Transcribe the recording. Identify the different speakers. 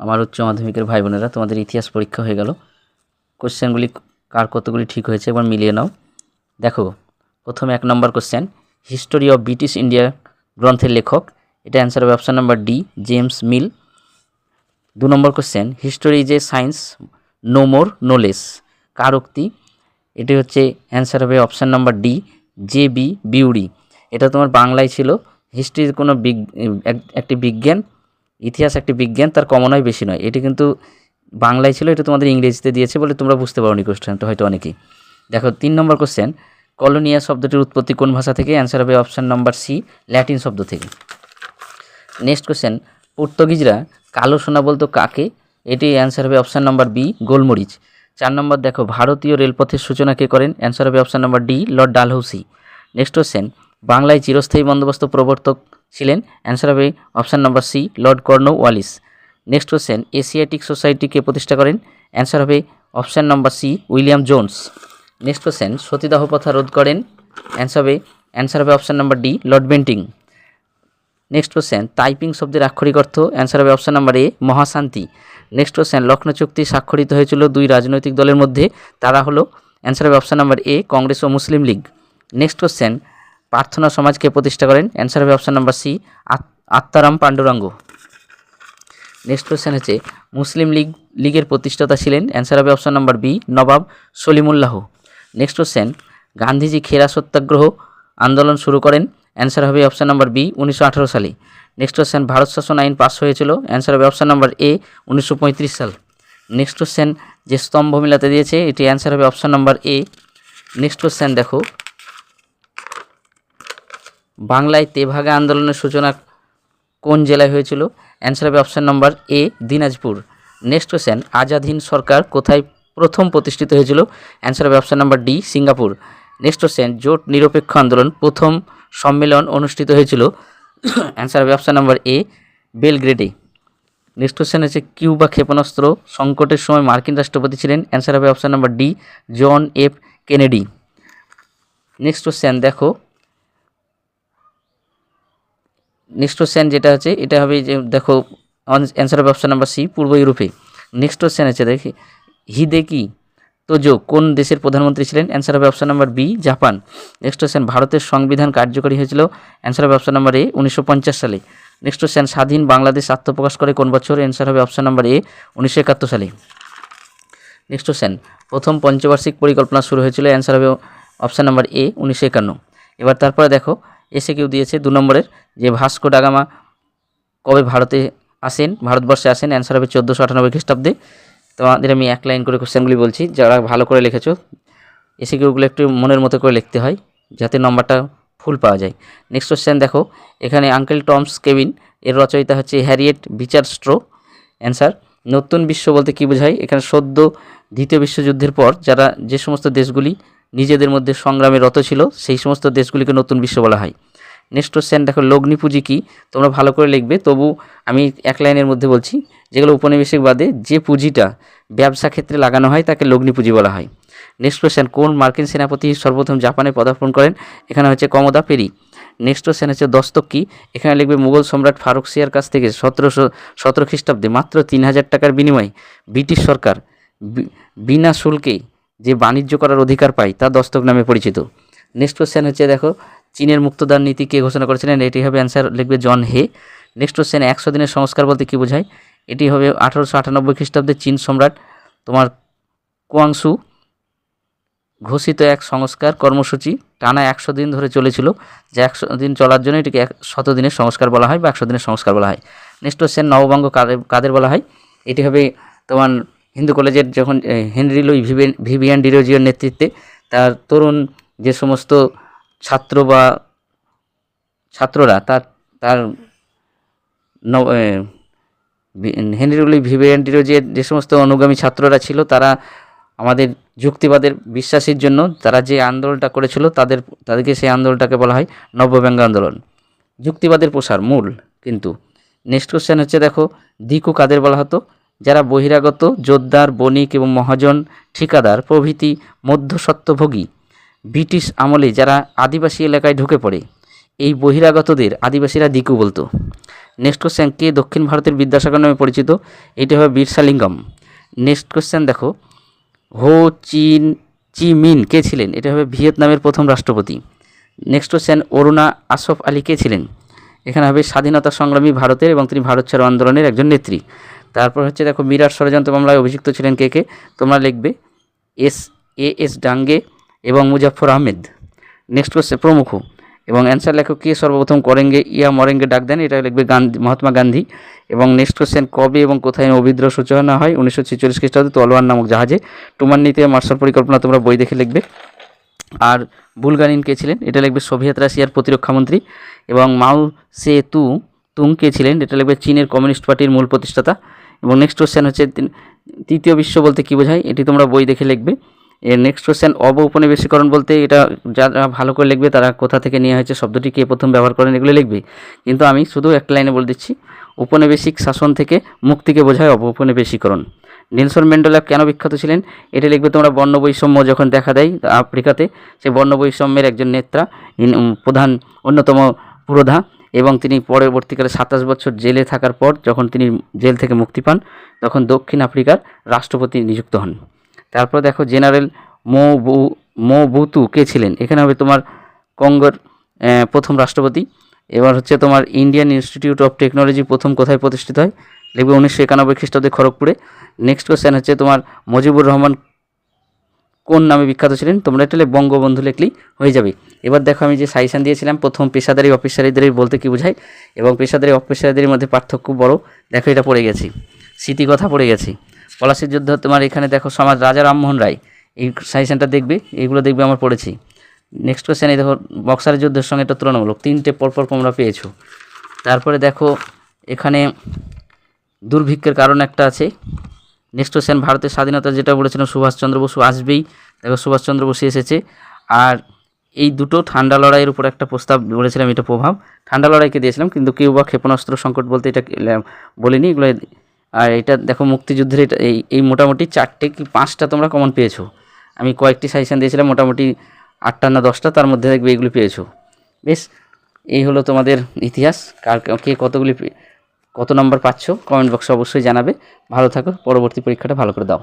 Speaker 1: আমার উচ্চ মাধ্যমিকের ভাই বোনেরা, তোমাদের ইতিহাস পরীক্ষা হয়ে গেল। কোশ্চেনগুলি কার কতগুলি ঠিক হয়েছে এবার মিলিয়ে নাও। দেখো, প্রথমে এক নম্বর question history of British India গ্রন্থের লেখক, এটা অ্যান্সার হবে option number D James Mill দু নম্বর question history is a science no more no less কার উক্তি? এটি হচ্ছে অ্যান্সার হবে option number D J B Bury এটা তোমার বাংলায় ছিল। হিস্ট্রি কোনো বিগ এক- একটি বিজ্ঞান ইতিহাস একটি বিজ্ঞান, তার কম নয় বেশি নয়। এটি কিন্তু বাংলায় ছিল, এটা তোমাদের ইংরেজিতে দিয়েছে বলে তোমরা বুঝতে পারোনি কোশ্চেনটা হয়তো অনেকেই। দেখো, তিন নম্বর কোশ্চেন কলোনিয়া শব্দটির উৎপত্তি কোন ভাষা থেকে? অ্যান্সার হবে অপশান নাম্বার সি ল্যাটিন শব্দ থেকে। নেক্সট কোশ্চেন পর্তুগিজরা কালো সোনা বলতো কাকে? এটি অ্যান্সার হবে অপশান নাম্বার বি গোলমরিচ। চার নম্বর, দেখো, ভারতীয় রেলপথের সূচনা কে করেন? অ্যান্সার হবে option number D Lord Dalhousie next question বাংলায় চিরস্থায়ী বন্দোবস্ত প্রবর্তক ছিলেন। অ্যান্সার হবে option number C Lord Cornwallis next question Asiatic সোসাইটিকে প্রতিষ্ঠা করেন। অ্যান্সার হবে option number C William Jones next question সতীদাহ প্রথা রোধ করেন। অ্যান্সার হবে অ্যান্সার হবে option number D Lord Bentinck next question Taiping শব্দের আক্ষরিক অর্থ। অ্যান্সার হবে অপশান নাম্বার এ মহাশান্তি। নেক্সট কোশ্চেন লক্ষ্ণৌ চুক্তি স্বাক্ষরিত হয়েছিল দুই রাজনৈতিক দলের মধ্যে। তারা হলো অ্যান্সার হবে অপশান নাম্বার এ কংগ্রেস ও মুসলিম লীগ। নেক্সট কোশ্চেন প্রার্থনা সমাজকে প্রতিষ্ঠা করেন। অ্যান্সার হবে option number C Atmaram Pandurang. Next question হচ্ছে, মুসলিম লীগ, লীগের প্রতিষ্ঠাতা ছিলেন। অ্যান্সার হবে option number B Nawab Salimullah. Next question Gandhiji Kheda Satyagraha আন্দোলন শুরু করেন। অ্যান্সার হবে অপশান নাম্বার বি উনিশশো আঠারো সালে। নেক্সট কোশ্চেন ভারত শাসন আইন পাস হয়েছিল। অ্যান্সার হবে অপশান নাম্বার এ উনিশশো পঁয়ত্রিশ সাল। নেক্সট কোশ্চেন যে স্তম্ভ মিলাতে দিয়েছে, এটি অ্যান্সার হবে option number A next question দেখো। বাংলায় তেভাগা আন্দোলনের সূচনা কোন জেলায় হয়েছিল? অ্যান্সার হবে option number A Dinajpur. Next question Azad Hind সরকার কোথায় প্রথম প্রতিষ্ঠিত হয়েছিল? অ্যান্সার হবে option number D Singapore. Next question জোট নিরপেক্ষ আন্দোলন প্রথম সম্মেলন অনুষ্ঠিত হয়েছিল? অ্যান্সার হবে অপশান নাম্বার এ বেলগ্রেডে। নেক্সট কোশ্চেন হচ্ছে, কিউবা ক্ষেপণাস্ত্র সংকটের সময় মার্কিন রাষ্ট্রপতি ছিলেন? অ্যান্সার হবে option number D John F Kennedy. Next question দেখো নেক্সট কোশ্চেন যেটা হচ্ছে এটা হবে যে, দেখো অ্যান্সার হবে অপশান নাম্বার সি পূর্ব ইউরোপে। নেক্সট কোশ্চেন আছে, দেখি। হিদেকি তোজো, কোন দেশের প্রধানমন্ত্রী ছিলেন? অ্যান্সার হবে option number B Japan. Next question ভারতের সংবিধান কার্যকরী হয়েছিল? অ্যান্সার হবে অপশান নাম্বার এ উনিশশো পঞ্চাশ সালে। নেক্সট কোশ্চেন স্বাধীন বাংলাদেশ আত্মপ্রকাশ করে কোন বছর? অ্যান্সার হবে অপশান নাম্বার এ উনিশশো একাত্তর সালে। নেক্সট কোশ্চেন প্রথম পঞ্চবার্ষিক পরিকল্পনা শুরু হয়েছিল? অ্যান্সার হবে অপশান নাম্বার এ উনিশশো একান্ন। এবার তারপরে দেখো এসে কেউ দিয়েছে দু নম্বরের, যে ভাস্কো ডাগামা কবে ভারতে আসেন, ভারতবর্ষে আসেন অ্যান্সার হবে চোদ্দোশো আটানব্বই খ্রিস্টাব্দে। তোমাদের আমি এক লাইন করে কোশ্চেনগুলি বলছি, যারা ভালো করে লিখেছো, এসে কেউগুলো একটু মনের মতো করে লিখতে হয়, যাতে নম্বরটা ফুল পাওয়া যায়। নেক্সট কোশ্চেন দেখো, এখানে আঙ্কেল টমস কেবিন এর রচয়িতা হচ্ছে হ্যারিয়েট বিচার স্ট্রো অ্যান্সার নতুন বিশ্ব বলতে কী বোঝায়? এখানে সদ্য দ্বিতীয় বিশ্বযুদ্ধের পর যারা যে সমস্ত দেশগুলি নিজেদের মধ্যে সংগ্রামে রত ছিল, সেই সমস্ত দেশগুলিকে নতুন বিশ্ব বলা হয়। নেক্সট কোশ্চেন দেখো লগ্নি পুঁজি কী? তোমরা ভালো করে লিখবে, তবু আমি এক লাইনের মধ্যে বলছি, যেগুলো উপনিবেশিক বাদে যে পুঁজিটা ব্যবসা ক্ষেত্রে লাগানো হয়, তাকে লগ্নি পুঁজি বলা হয়। নেক্সট কোশ্চেন কোন মার্কিন সেনাপতি সর্বপ্রথম জাপানে পদার্পণ করেন? এখানে হচ্ছে কমদা পেরি। নেক্সট কোশ্চেন হচ্ছে দস্তক কী? এখানে লিখবে, মুঘল সম্রাট ফারুক সিয়ার কাছ থেকে সতেরোশো, সতেরো খ্রিস্টাব্দে মাত্র তিন হাজার টাকার বিনিময়ে ব্রিটিশ সরকার বিনা শুল্কে যে বাণিজ্য করার অধিকার পায় তা দস্তক নামে পরিচিত। নেক্সট কোশ্চেন হচ্ছে, দেখো, চীনের মুক্তদান নীতি কে ঘোষণা করেছিলেন? এটি হবে অ্যান্সার লিখবে জন হে। নেক্সট কোশ্চেন একশো দিনের সংস্কার বলতে কী বোঝায়? এটি হবে আঠারোশো আটানব্বই খ্রিস্টাব্দে চীন সম্রাট তোমার কুয়াংসু ঘোষিত এক সংস্কার কর্মসূচি। টানা একশো দিন ধরে চলেছিল, যা একশো দিন চলার জন্য এটিকে এক শত দিনের সংস্কার বলা হয় বা একশো দিনের সংস্কার বলা হয়। নেক্সট কোশ্চেন নববঙ্গ কাদের কাদের বলা হয়? এটি হবে তোমার হিন্দু কলেজের যখন হেনরি লুই ভিভিয়ান ডিরোজিওর নেতৃত্বে, তার তরুণ যে সমস্ত ছাত্র বা ছাত্ররা, তার তার হেনরি লুই ভিভিয়ান ডিরোজিওর যে সমস্ত অনুগামী ছাত্ররা ছিল, তারা আমাদের যুক্তিবাদের বিশ্বাসের জন্য, তারা যে আন্দোলনটা করেছিল, তাদের, তাদেরকে সেই আন্দোলনটাকে বলা হয় নব্যব্যঙ্গ আন্দোলন। যুক্তিবাদের প্রসার মূল, কিন্তু। নেক্সট কোশ্চেন হচ্ছে, দেখো, দিকু কাদের বলা হতো? যারা বহিরাগত, জোরদার, বণিক এবং মহাজন, ঠিকাদার প্রভৃতি মধ্যস্বত্বভোগী, ব্রিটিশ আমলে যারা আদিবাসী এলাকায় ঢুকে পড়ে, এই বহিরাগতদের আদিবাসীরা দিকু বলতো। নেক্সট কোশ্চেন কে দক্ষিণ ভারতের বিদ্যাসাগর নামে পরিচিত, এটি হবে বীরসালিঙ্গম নেক্সট কোশ্চেন দেখো, হো চিন, চি মিন কে ছিলেন? এটা হবে ভিয়েতনামের প্রথম রাষ্ট্রপতি। নেক্সট কোশ্চেন অরুণা আসফ আলী কে ছিলেন? এখানে হবে স্বাধীনতা সংগ্রামী ভারতের এবং তিনি ভারত ছাড়ো আন্দোলনের একজন নেত্রী। তারপর হচ্ছে দেখো মিরাট ষড়যন্ত্র মামলায় অভিযুক্ত ছিলেন কে কে? তোমরা লিখবে এস, এ এস ডাঙ্গে এবং মুজাফর আহমেদ। নেক্সট কোশ্চেন প্রমুখ। এবং অ্যান্সার লেখক কে সর্বপ্রথম করেঙ্গে? ইয়া মরেঙ্গে ডাক দেন, এটা লিখবে গান্ধী, মহাত্মা গান্ধী। এবং নেক্সট কোশ্চেন কবে এবং কোথায় অবিদ্রোহ সূচনা হয়? উনিশশো ছেচল্লিশ খ্রিস্টাব্দে তলোয়ার নামক জাহাজে। টুমান্নিতে মার্শাল পরিকল্পনা, তোমরা বই দেখে লিখবে। আর বুলগারিন কে ছিলেন? এটা লিখবে সোভিয়েত রাশিয়ার প্রতিরক্ষামন্ত্রী এবং মাও সে তু তুং কে ছিলেন? এটা লিখবে চীনের কমিউনিস্ট পার্টির মূল প্রতিষ্ঠাতা। এবং নেক্সট কোশ্চেন হচ্ছে তৃতীয় বিশ্ব বলতে কী বোঝায়? এটি তোমরা বই দেখে লিখবে। এর নেক্সট কোশ্চেন অব উপনিবেশীকরণ বলতে এটা যারা ভালো করে লিখবে, তারা কোথা থেকে নেওয়া হয়েছে, শব্দটি কে প্রথম ব্যবহার করেন, এগুলো লিখবে। কিন্তু আমি শুধু একটা লাইনে বলে দিচ্ছি উপনিবেশিক শাসন থেকে মুক্তিকে বোঝায় অব উপনিবেশীকরণ নেলসন ম্যান্ডেলা কেন বিখ্যাত ছিলেন? এটা লিখবে তোমরা বর্ণ বৈষম্য যখন দেখা দেয় আফ্রিকাতে সেই বর্ণ বৈষম্যের একজন নেতা প্রধান, অন্যতম পুরোধা। এবং তিনি পরবর্তীকালে সাতাশ বছর জেলে থাকার পর যখন তিনি জেল থেকে মুক্তি পান, তখন দক্ষিণ আফ্রিকার রাষ্ট্রপতি নিযুক্ত হন। তারপর দেখো জেনারেল মো বু, মো বুতু কে ছিলেন? এখানে হবে তোমার কঙ্গোর প্রথম রাষ্ট্রপতি। এবার হচ্ছে তোমার ইন্ডিয়ান ইনস্টিটিউট অফ টেকনোলজি প্রথম কোথায় প্রতিষ্ঠিত হয়? লিখবে উনিশশো একানব্বই খ্রিস্টাব্দে খড়গপুরে। নেক্সট কোশ্চেন হচ্ছে তোমার মুজিবুর রহমান কোন নামে বিখ্যাত ছিলেন? তোমরা এটা বঙ্গবন্ধু লিখলেই হয়ে যাবে। এবার দেখো আমি যে সাজেশান দিয়েছিলাম, প্রথম পেশাদারি অফিসারিদের বলতে কি বোঝায়? এবং পেশাদারি অফিসারিদের মধ্যে পার্থক্য বড়। দেখো এটা পড়ে গেছি। স্মৃতি কথা পড়ে গেছি। পলাশির যুদ্ধ, তোমার এখানে দেখো সমাজ রাজা রামমোহন রায়। এই সাজেশানটা দেখবে, এগুলো দেখবে আমার পড়েছি। নেক্সট এই দেখো, বক্সারের যুদ্ধের সঙ্গে এটা তুলনামূলক। তিনটে পরপর তোমরা পেয়েছ। তারপরে দেখো, এখানে দুর্ভিক্ষের কারণ একটা আছে। নেক্সট কোশ্চেন, ভারতের স্বাধীনতা যেটা বলেছিলাম সুভাষচন্দ্র বসু আসবেই। দেখো, সুভাষচন্দ্র বসু এসেছে। আর এই দুটো ঠান্ডা লড়াইয়ের উপর একটা প্রস্তাব বলেছিলাম, এটা প্রভাব। ঠান্ডা লড়াইকে দিয়েছিলাম, কিন্তু কেউ বা ক্ষেপণাস্ত্র সংকট বলতে এটা বলিনি। এগুলো আর এটা দেখো, মুক্তিযুদ্ধের এটা, এই এই মোটামুটি চারটে কি পাঁচটা তোমরা কমন পেয়েছ। আমি কয়েকটি সাজেশন দিয়েছিলাম, মোটামুটি আটটা না দশটা, তার মধ্যে দেখবে এগুলি পেয়েছ। বেশ, এই হলো তোমাদের ইতিহাস। কার, কে কতগুলি কত নম্বর পাচ্ছ? কমেন্ট বক্সে অবশ্যই জানাবে। ভালো থাকো পরবর্তী পরীক্ষাটা ভালো করে দাও।